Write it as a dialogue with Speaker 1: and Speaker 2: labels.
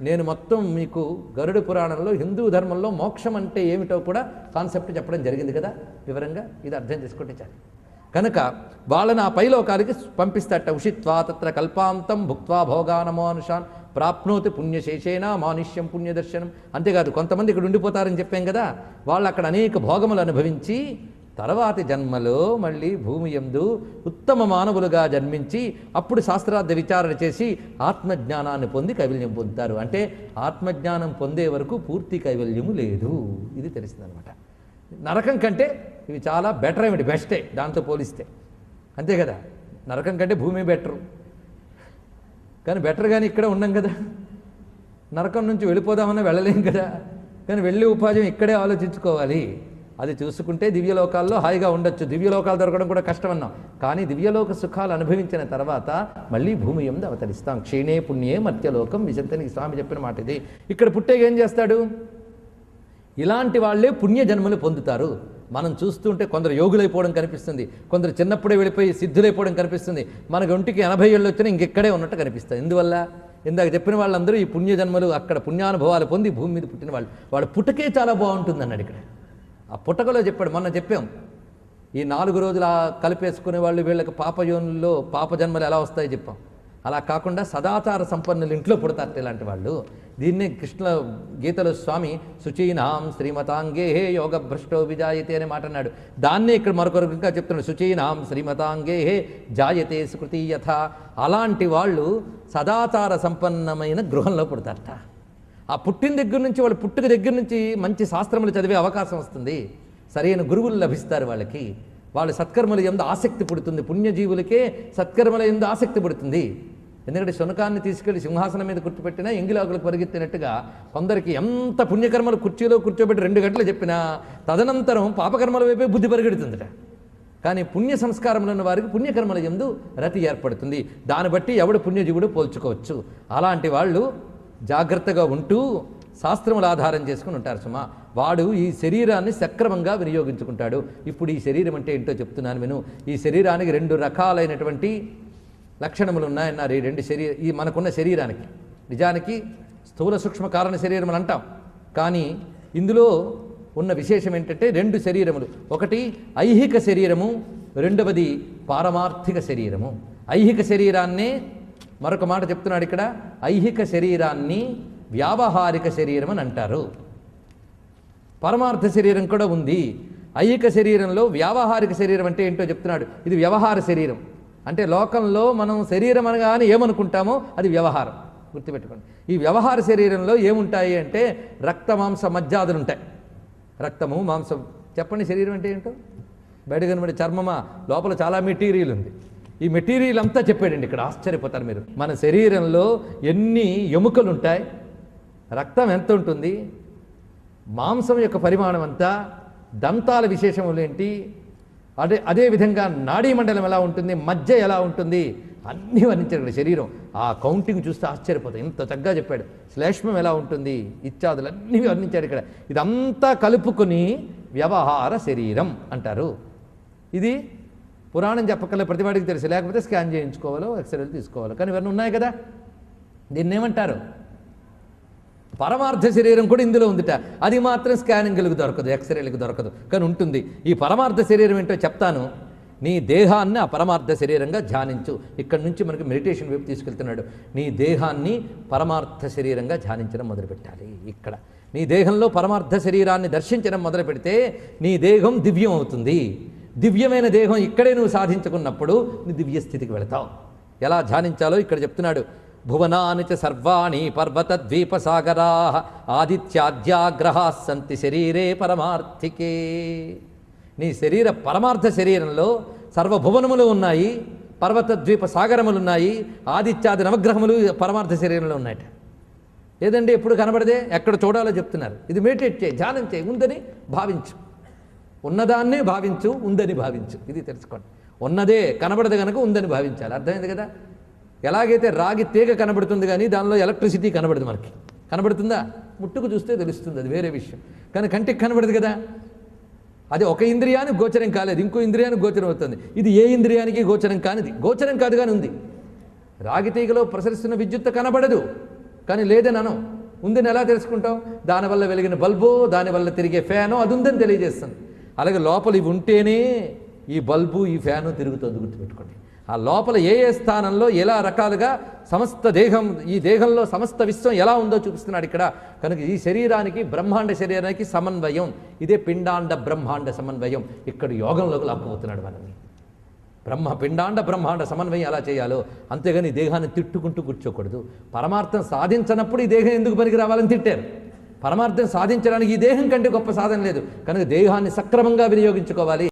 Speaker 1: నేను మొత్తం మీకు గరుడ పురాణంలో హిందూ ధర్మంలో మోక్షం అంటే ఏమిటో కూడా కాన్సెప్ట్ చెప్పడం జరిగింది కదా? వివరంగా ఇది అర్థం చేసుకుంటే చాలు. కనుక వాళ్ళని ఆ పైలోకాలకి పంపిస్తాట. ఉషిత్వా తత్ర కల్పాంతం భుక్వా భోగానమోనుషాన్ ప్రాప్నోతి పుణ్యశేషేనా మానుష్యం పుణ్యదర్శనం. అంతేకాదు కొంతమంది ఇక్కడ ఉండిపోతారని చెప్పాం కదా? వాళ్ళు అక్కడ అనేక భోగములు అనుభవించి తర్వాతి జన్మలో మళ్ళీ భూమి యందు ఉత్తమ మానవులుగా జన్మించి అప్పుడు శాస్త్రార్థ విచారణ చేసి ఆత్మజ్ఞానాన్ని పొంది కైవల్యం పొందుతారు. అంటే ఆత్మజ్ఞానం పొందే వరకు పూర్తి కైవల్యము లేదు. ఇది తెలిసిందనమాట. నరకం కంటే ఇవి చాలా బెటర్ ఏమిటి? బెస్టే. దాంతో పోలిస్తే. అంతే కదా? నరకం కంటే భూమి బెటరు. కానీ బెటర్ కానీ ఇక్కడ ఉన్నాం కదా? నరకం నుంచి వెళ్ళిపోదామన్నా వెళ్ళలేం కదా? కానీ వెళ్ళే ఉపాధ్యం ఇక్కడే ఆలోచించుకోవాలి. అది చూసుకుంటే దివ్యలోకాల్లో హాయిగా ఉండొచ్చు. దివ్యలోకాలు దొరకడం కూడా కష్టం అన్నాం కానీ దివ్యలోక సుఖాలు అనుభవించిన తర్వాత మళ్ళీ భూమి ఎందు అవతరిస్తాం. క్షీణే పుణ్యే మర్త్యలోకం విజంతనికి స్వామి చెప్పిన మాట ఇది. ఇక్కడ పుట్టేగా ఏం చేస్తాడు? ఇలాంటి వాళ్ళే పుణ్యజన్మలు పొందుతారు. మనం చూస్తుంటే కొందరు యోగులైపోవడం కనిపిస్తుంది. కొందరు చిన్నప్పుడే వెళ్ళిపోయి సిద్ధులైపోవడం కనిపిస్తుంది. మనకు ఒంటికి ఎనభై ఏళ్ళు వచ్చినా ఇంకెక్కడే ఉన్నట్టు కనిపిస్తుంది. ఎందువల్ల? ఇందాక చెప్పిన వాళ్ళందరూ ఈ పుణ్యజన్మలు అక్కడ పుణ్యానుభవాలు పొంది భూమి మీద పుట్టిన వాళ్ళు. వాళ్ళ పుట్టకే చాలా బాగుంటుంది అన్నాడు ఇక్కడ. ఆ పుట్టకలో చెప్పాడు మొన్న చెప్పాం. ఈ నాలుగు రోజులు ఆ కలిపేసుకునే వాళ్ళు వీళ్ళకి పాపయోనుల్లో పాప జన్మలు ఎలా వస్తాయో చెప్పాం. అలా కాకుండా సదాచార సంపన్నులు ఇంట్లో పుడతారు ఇలాంటి వాళ్ళు. దీన్నే కృష్ణ గీతలో స్వామి శుచీనాం శ్రీమతాంగే హే యోగ భ్రష్టో విజాయతే అనే మాట అన్నాడు. దాన్నే ఇక్కడ మరొకరు ఇంకా చెప్తున్నాడు శుచీనాం శ్రీమతాంగే హే జాయతే స్మృతి యథ. అలాంటి వాళ్ళు సదాచార సంపన్నమైన గృహంలో పుడతారట. ఆ పుట్టిన దగ్గర నుంచి వాళ్ళు పుట్టుక దగ్గర నుంచి మంచి శాస్త్రములు చదివే అవకాశం వస్తుంది. సరైన గురువులు లభిస్తారు వాళ్ళకి. వాళ్ళ సత్కర్మల ఎందు ఆసక్తి పుడుతుంది. పుణ్యజీవులకే సత్కర్మల ఎందు ఆసక్తి పుడుతుంది. ఎందుకంటే శునకాన్ని తీసుకెళ్ళి సింహాసనం మీద కూర్చోబెట్టినా ఎంగిలాకులకు పరిగెత్తినట్టుగా కొందరికి ఎంత పుణ్యకర్మలు కుర్చీలో కూర్చోబెట్టి రెండు గంటలు చెప్పినా తదనంతరం పాపకర్మల వైపే బుద్ధి పరిగెడుతుందిట. కానీ పుణ్య సంస్కారములు ఉన్న వారికి పుణ్యకర్మల ఎందు రతి ఏర్పడుతుంది. దాన్ని బట్టి ఎవడు పుణ్యజీవుడు పోల్చుకోవచ్చు. అలాంటి వాళ్ళు జాగ్రత్తగా ఉంటూ శాస్త్రములు ఆధారం చేసుకుని ఉంటారు సుమా. వాడు ఈ శరీరాన్ని సక్రమంగా వినియోగించుకుంటాడు. ఇప్పుడు ఈ శరీరం అంటే ఏంటో చెప్తున్నాను విను. ఈ శరీరానికి రెండు రకాలైనటువంటి లక్షణములు ఉన్నాయన్నారు. ఈ రెండు శరీర ఈ మనకున్న శరీరానికి. నిజానికి స్థూల సూక్ష్మ కారణ శరీరములు అని అంటాం. కానీ ఇందులో ఉన్న విశేషం ఏంటంటే రెండు శరీరములు. ఒకటి ఐహిక శరీరము రెండవది పారమార్థిక శరీరము. ఐహిక శరీరాన్నే మరొక మాట చెప్తున్నాడు ఇక్కడ. ఐహిక శరీరాన్ని వ్యావహారిక శరీరం అని అంటారు. పరమార్థ శరీరం కూడా ఉంది. ఐహిక శరీరంలో వ్యావహారిక శరీరం అంటే ఏంటో చెప్తున్నాడు. ఇది వ్యవహార శరీరం. అంటే లోకంలో మనం శరీరం అనగానే ఏమనుకుంటామో అది వ్యవహారం. గుర్తుపెట్టుకోండి. ఈ వ్యవహార శరీరంలో ఏముంటాయి అంటే రక్త మాంస మజ్జాదులు ఉంటాయి. రక్తము మాంసం. చెప్పండి శరీరం అంటే ఏంటో? బయట కనబడే చర్మమా? లోపల చాలా మెటీరియల్ ఉంది. ఈ మెటీరియల్ అంతా చెప్పాడండి ఇక్కడ. ఆశ్చర్యపోతారు మీరు. మన శరీరంలో ఎన్ని ఎముకలు ఉంటాయి రక్తం ఎంత ఉంటుంది మాంసం యొక్క పరిమాణం అంతా దంతాల విశేషములు ఏంటి అదే అదేవిధంగా నాడీ మండలం ఎలా ఉంటుంది మధ్య ఎలా ఉంటుంది అన్నీ వర్ణించారు ఇక్కడ శరీరం. ఆ కౌంటింగ్ చూస్తే ఆశ్చర్యపోతాయి ఇంత చక్కగా చెప్పాడు. శ్లేష్మం ఎలా ఉంటుంది ఇత్యాదులు అన్నీ వర్ణించాడు ఇక్కడ. ఇదంతా కలుపుకొని వ్యవహార శరీరం అంటారు. ఇది పురాణం చెప్పకలే ప్రతివాడికి తెలుసు. లేకపోతే స్కాన్ చేయించుకోవాలో ఎక్స్రేలు తీసుకోవాలో. కానీ ఇవన్నీ ఉన్నాయి కదా. దీన్ని ఏమంటారు? పరమార్థ శరీరం కూడా ఇందులో ఉందిట. అది మాత్రం స్కానింగ్లకు దొరకదు ఎక్స్రేలకు దొరకదు. కానీ ఉంటుంది. ఈ పరమార్థ శరీరం ఏంటో చెప్తాను. నీ దేహాన్ని ఆ పరమార్థ శరీరంగా ధ్యానించు. ఇక్కడి నుంచి మనకి మెడిటేషన్ వైపు తీసుకెళ్తున్నాడు. నీ దేహాన్ని పరమార్థ శరీరంగా ధ్యానించడం మొదలుపెట్టాలి. ఇక్కడ. నీ దేహంలో పరమార్థ శరీరాన్ని దర్శించడం మొదలు పెడితే నీ దేహం దివ్యం అవుతుంది దివ్యమైన దేహం ఇక్కడే నువ్వు సాధించుకున్నప్పుడు నీ దివ్య స్థితికి వెళతావు. ఎలా ధ్యానించాలో ఇక్కడ చెప్తున్నాడు. భువనాని చ సర్వాణి పర్వత ద్వీప సాగరా ఆదిత్యాద్యాగ్రహా సంతి శరీరే పరమార్థికే. నీ శరీర పరమార్థ శరీరంలో సర్వభువనములు ఉన్నాయి పర్వత ద్వీప సాగరములు ఉన్నాయి ఆదిత్యాది నవగ్రహములు పరమార్థ శరీరంలో ఉన్నాయట. ఏదండి ఎప్పుడు కనబడదే? ఎక్కడ చూడాలో చెప్తున్నారు. ఇది మెడిటేట్ చేయి ధ్యానం చేయి ఉందని భావించు. ఉన్నదాన్నే భావించు ఉందని భావించు. ఇది తెలుసుకోండి. ఉన్నదే కనబడదు కనుక ఉందని భావించాలి. అర్థమైంది కదా? ఎలాగైతే రాగి తీగ కనబడుతుంది కానీ దానిలో ఎలక్ట్రిసిటీ కనబడదు మనకి. కనబడుతుందా? ముట్టుకు చూస్తే తెలుస్తుంది అది వేరే విషయం. కానీ కంటికి కనబడదు కదా? అది ఒక ఇంద్రియానికి గోచరం కాలేదు ఇంకో ఇంద్రియానికి గోచరం అవుతుంది. ఇది ఏ ఇంద్రియానికి గోచరం కానిది? గోచరం కాదు కానీ ఉంది. రాగి తీగలో ప్రసరిస్తున్న విద్యుత్ కనబడదు కానీ లేదని అనం ఉందని ఎలా తెలుసుకుంటాం దానివల్ల వెలిగిన బల్బు దానివల్ల తిరిగే ఫ్యాను అది ఉందని తెలియజేస్తుంది. అలాగే లోపల ఇవి ఉంటేనే ఈ బల్బు ఈ ఫ్యాను తిరుగుతుంది గుర్తుపెట్టుకోండి. ఆ లోపల ఏ ఏ స్థానంలో ఎలా రకాలుగా సమస్త దేహం ఈ దేహంలో సమస్త విశ్వం ఎలా ఉందో చూపిస్తున్నాడు ఇక్కడ. కనుక ఈ శరీరానికి బ్రహ్మాండ శరీరానికి సమన్వయం. ఇదే పిండాండ బ్రహ్మాండ సమన్వయం. ఇక్కడ యోగంలోకి లాక్కుపోతున్నాడు మనల్ని. బ్రహ్మ పిండాండ బ్రహ్మాండ సమన్వయం ఎలా చేయాలో అంతేగాని దేహాన్ని తిట్టుకుంటూ కూర్చోకూడదు. పరమార్థం సాధించనప్పుడు ఈ దేహం ఎందుకు పనికి రావాలని తిట్టారు? పరమార్థం సాధించడానికి ఈ దేహం కంటే గొప్ప సాధన లేదు. కనుక దేహాన్ని సక్రమంగా వినియోగించుకోవాలి.